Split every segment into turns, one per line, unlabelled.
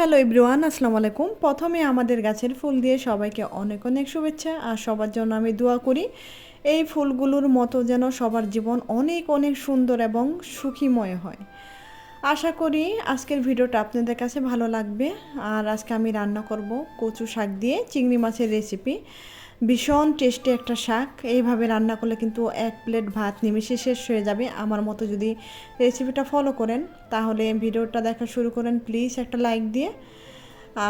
Hello ইব্রুয়ান আসসালামু আলাইকুম। প্রথমে আমাদের গাছের ফুল দিয়ে সবাইকে অনেক অনেক শুভেচ্ছা আর সবার জন্য আমি দোয়া করি। এই ফুলগুলোর মতো যেন সবার জীবন অনেক অনেক সুন্দর এবং সুখীময় হয়। আশা করি আজকের ভিডিওটা আপনাদের কাছে ভালো লাগবে। আর আজকে আমি রান্না করব কচু শাক দিয়ে চিংড়ি মাছের রেসিপি ভীষণ টেস্টি একটা শাক। এইভাবে রান্না করলে কিন্তু এক প্লেট ভাত নিমিশে শেষ হয়ে যাবে। আমার মতো যদি রেসিপিটা ফলো করেন, তাহলে ভিডিওটা দেখা শুরু করেন প্লিজ একটা লাইক দিয়ে।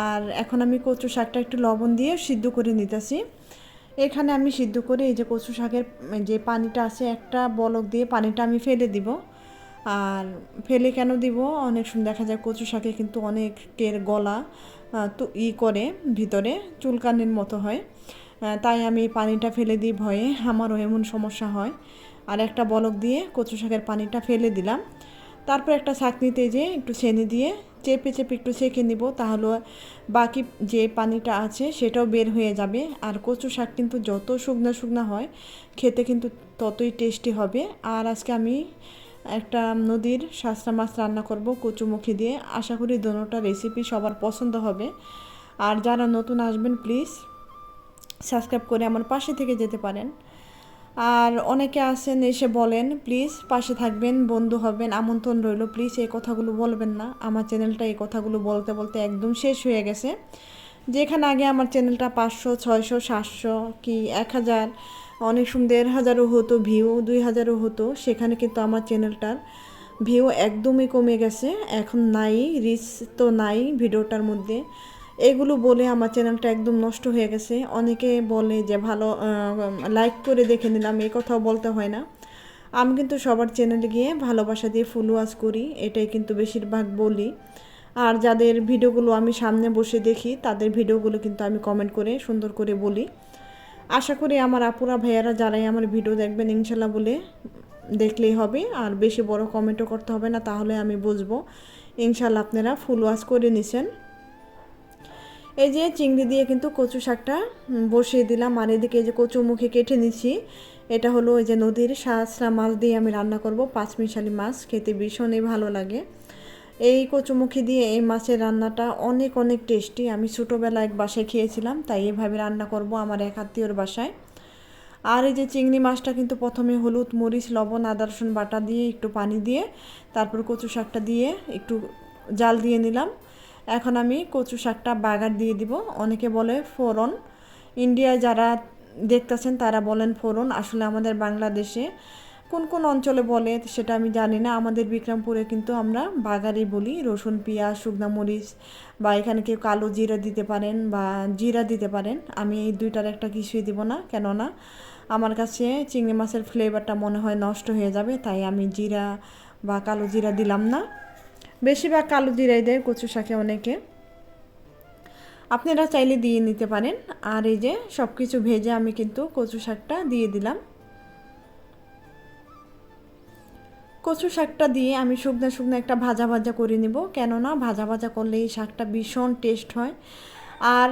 আর এখন আমি কচু শাকটা একটু লবণ দিয়ে সিদ্ধ করে নিতেছি। এখানে আমি সিদ্ধ করে এই যে কচু শাকের যে পানিটা আছে, একটা বলক দিয়ে পানিটা আমি ফেলে দিব। আর ফেলে কেন দিব? অনেক সময় দেখা যায় কচু শাকে কিন্তু অনেকের গলা তো ই করে ভিতরে, চুলকানির মতো হয়। তাই আমি পানিটা ফেলে দিই ভয়ে। আমারও এমন সমস্যা হয়। আর একটা বলক দিয়ে কচু শাকের পানিটা ফেলে দিলাম। তারপর একটা ছাঁকনিতে যে একটু ছেনে দিয়ে চেপে চেপে একটু ছেঁকে নিব, তাহলে বাকি যে পানিটা আছে সেটাও বের হয়ে যাবে। আর কচু শাক কিন্তু যত শুকনা শুকনা হয়, খেতে কিন্তু ততই টেস্টি হবে। আর আজকে আমি একটা নদীর শাস্তা মাছ রান্না করব কচুমুখী দিয়ে। আশা করি দোনোটা রেসিপি সবার পছন্দ হবে। আর যারা নতুন আসবেন প্লিজ সাবস্ক্রাইব করে আমার পাশে থেকে যেতে পারেন। আর অনেকে আছেন, এসে বলেন, প্লিজ পাশে থাকবেন, বন্ধু হবেন, আমন্ত্রণ রইল, প্লিজ এই কথাগুলো বলবেন না। আমার চ্যানেলটা এই কথাগুলো বলতে বলতে একদম শেষ হয়ে গেছে। যেখানে আগে আমার চ্যানেলটা পাঁচশো, ছয়শো, সাতশো কি এক হাজার, অনেক সময় দেড় হাজারও হতো, ভিউ দুই হাজারও হতো, সেখানে কিন্তু আমার চ্যানেলটার ভিউ একদমই কমে গেছে। এখন নাই রিচ তো নাই ভিডিওটার মধ্যে। এগুলো বলে আমার চ্যানেলটা একদম নষ্ট হয়ে গেছে। অনেকে বলে যে ভালো লাইক করে দেখে নিলাম, এই কথাও বলতে হয় না। আমি কিন্তু সবার চ্যানেলে গিয়ে ভালোবাসা দিয়ে ফুল ওয়াশ করি, এটাই কিন্তু বেশিরভাগ বলি। আর যাদের ভিডিওগুলো আমি সামনে বসে দেখি, তাদের ভিডিওগুলো কিন্তু আমি কমেন্ট করে সুন্দর করে বলি। আশা করি আমার আপুরা ভাইয়ারা যারাই আমার ভিডিও দেখবেন, ইনশাল্লাহ বলে দেখলেই হবে। আর বেশি বড় কমেন্টও করতে হবে না, তাহলে আমি বুঝব। ইনশাল্লাহ আপনারা ফুল ওয়াশ করে নিছেন। এই যে চিংড়ি দিয়ে কিন্তু কচু শাকটা বসিয়ে দিলাম। আর এদিকে এই যে কচু মুখে কেটে নিচ্ছি। এটা হলো ওই যে নদীর সাঁচরা মাছ দিয়ে আমি রান্না করব, পাঁচমিশালি মাছ। খেতে ভীষণই ভালো লাগে। এই কচুমুখী দিয়ে এই মাছের রান্নাটা অনেক অনেক টেস্টি। আমি ছোটোবেলা এক বাসায় খেয়েছিলাম, তাই এইভাবে রান্না করব আমার এক আত্মীয়র বাসায়। আর এই যে চিংড়ি মাছটা কিন্তু প্রথমে হলুদ, মরিচ, লবণ, আদা, রসুন বাটা দিয়ে একটু পানি দিয়ে, তারপর কচু শাকটা দিয়ে একটু জাল দিয়ে নিলাম। এখন আমি কচু শাকটা বাগার দিয়ে দিব। অনেকে বলে ফোরন ইন্ডিয়ায় যারা দেখতেছেন, তারা বলেন ফোরন আসলে আমাদের বাংলাদেশে কোন কোন অঞ্চলে বলে সেটা আমি জানি না। আমাদের বিক্রমপুরে কিন্তু আমরা বাগারি বলি। রসুন, পেঁয়াজ, শুকনা মরিচ বা এখানে কেউ কালো জিরা দিতে পারেন বা জিরা দিতে পারেন। আমি এই দুইটার একটা কিছুই দিব না। কেননা আমার কাছে চিংড়ি মাছের ফ্লেভারটা মনে হয় নষ্ট হয়ে যাবে, তাই আমি জিরা বা কালো জিরা দিলাম না। বেশিরভাগ কালো জিরাই দেয়, কচু শাকে অনেকে। আপনারা চাইলে দিয়ে নিতে পারেন। আর এই যে সব কিছু ভেজে আমি কিন্তু কচু শাকটা দিয়ে দিলাম। কচু শাকটা দিয়ে আমি শুকনো শুকনো একটা ভাজা ভাজা করে নেব। কেননা ভাজা ভাজা করলে এই শাকটা ভীষণ টেস্ট হয়। আর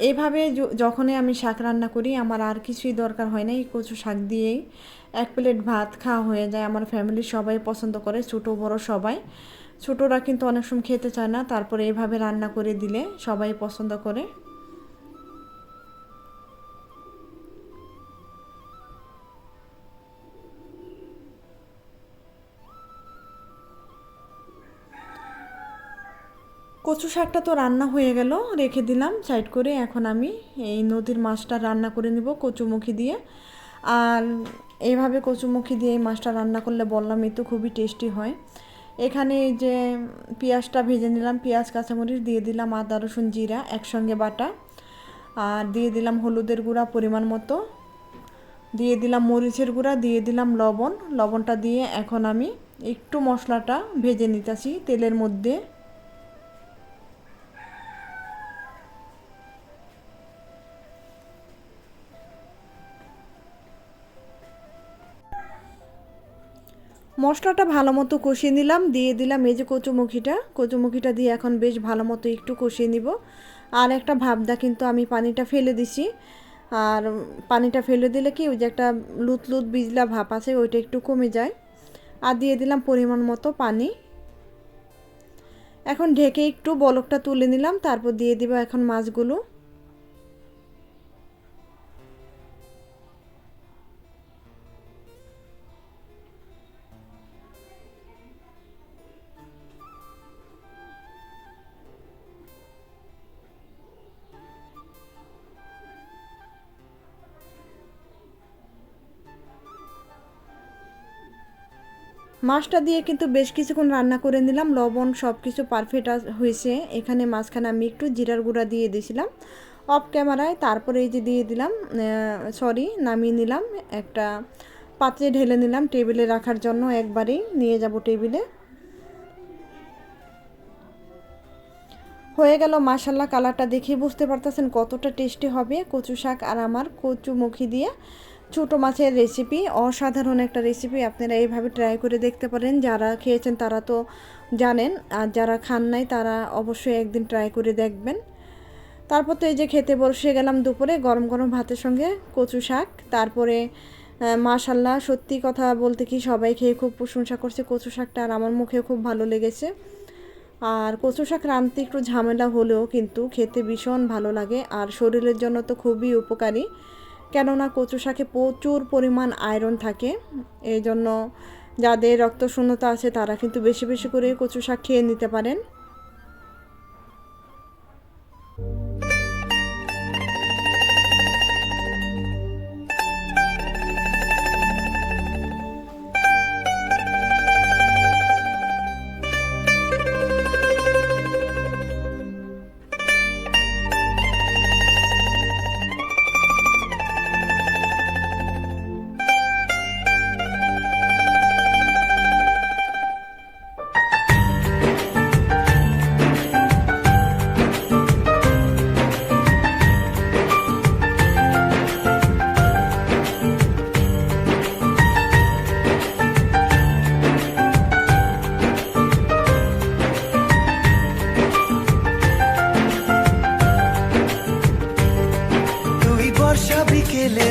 এভাবে যখনই আমি শাক রান্না করি, আমার আর কিছুই দরকার হয় না এই কচু শাক দিয়েই এক প্লেট ভাত খাওয়া হয়ে যায়। আমার ফ্যামিলির সবাই পছন্দ করে, ছোটো, বড় সবাই। ছোটরা কিন্তু অনেক সময় খেতে চায় না। তারপরে এভাবে রান্না করে দিলে সবাই পছন্দ করে। কচু শাকটা তো রান্না হয়ে গেল, রেখে দিলাম সাইড করে এখন আমি এই নদীর মাছটা রান্না করে নিব কচুমুখী দিয়ে। আর এইভাবে কচুমুখী দিয়ে এই মাছটা রান্না করলে বললাম এই তো খুবই টেস্টি হয়। এখানে যে পেঁয়াজটা ভেজে নিলাম, পেঁয়াজ, কাঁচামরিচ দিয়ে দিলাম আদা, রসুন, জিরা, একসঙ্গে বাটা। আর দিয়ে দিলাম হলুদের গুঁড়া পরিমাণ মতো। দিয়ে দিলাম মরিচের গুঁড়া, দিয়ে দিলাম লবণ। লবণটা দিয়ে এখন আমি একটু মশলাটা ভেজে নিতেছি তেলের মধ্যে। মশলাটা ভালো মতো কষিয়ে নিলাম, দিয়ে দিলাম এই যে কচুমুখিটা। কচুমুখিটা দিয়ে এখন বেশ ভালো মতো একটু কষিয়ে নিব। আর একটা ভাবদা কিন্তু আমি পানিটা ফেলে দিছি। আর পানিটা ফেলে দিলে কি ওই যে একটা লুত লুত বিজলা ভাপ আছে, ওইটা একটু কমে যায়। আর দিয়ে দিলাম পরিমাণ মতো পানি। এখন ঢেকে একটু বলকটা তুলে নিলাম, তারপর দিয়ে দিব এখন মাছগুলো। মাছটা দিয়ে কিন্তু বেশ কিছুক্ষণ রান্না করে নিলাম। লবণ সব কিছু পারফেক্ট হয়েছে। এখানে মাঝখানে আমি একটু জিরার গুঁড়া দিয়ে দিয়েছিলাম। অফ ক্যামেরায় তারপরে এই যে দিয়ে দিলাম সরি নামিয়ে নিলাম। একটা পাত্রে ঢেলে নিলাম টেবিলে রাখার জন্য একবারেই। নিয়ে যাব টেবিলে হয়ে গেল মাসাল্লা কালারটা দেখে বুঝতে পারতেছেন কতটা টেস্টি হবে। কচু শাক আর আমার কচু মুখি দিয়ে। ছোটো মাছের রেসিপি অসাধারণ একটা রেসিপি আপনারা এইভাবে ট্রাই করে দেখতে পারেন। যারা খেয়েছেন তারা তো জানেন, আর যারা খান নাই তারা অবশ্যই একদিন ট্রাই করে দেখবেন। তারপর তো এই যে খেতে বসে গেলাম দুপুরে গরম গরম ভাতের সঙ্গে কচু শাক, তারপরে মাশাল্লাহ সত্যি কথা বলতে কি সবাই খেয়ে খুব প্রশংসা করছে কচু শাকটা, আর আমার মুখে খুব ভালো লেগেছে। আর কচু শাক রাঁধতে একটু ঝামেলা হলেও কিন্তু খেতে ভীষণ ভালো লাগে, আর শরীরের জন্য তো খুবই উপকারী। কেননা কচু শাকে প্রচুর পরিমাণ আয়রন থাকে। এই জন্য যাদের রক্তশূন্যতা আছে তারা কিন্তু বেশি বেশি করে কচু শাক খেয়ে নিতে পারেন।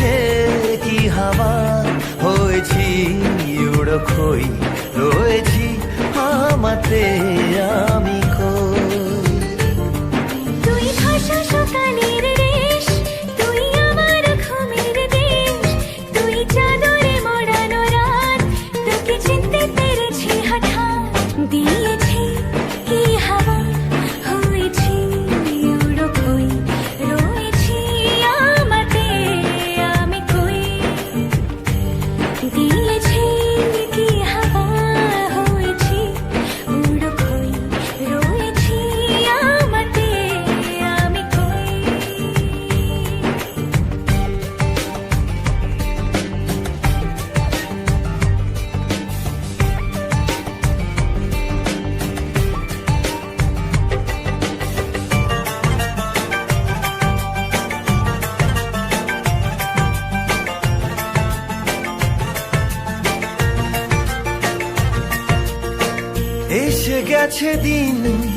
দিয়েছে কি হাওয়া? হয়েছি উড়ো খই রয়েছি আমাতে আমি। দিন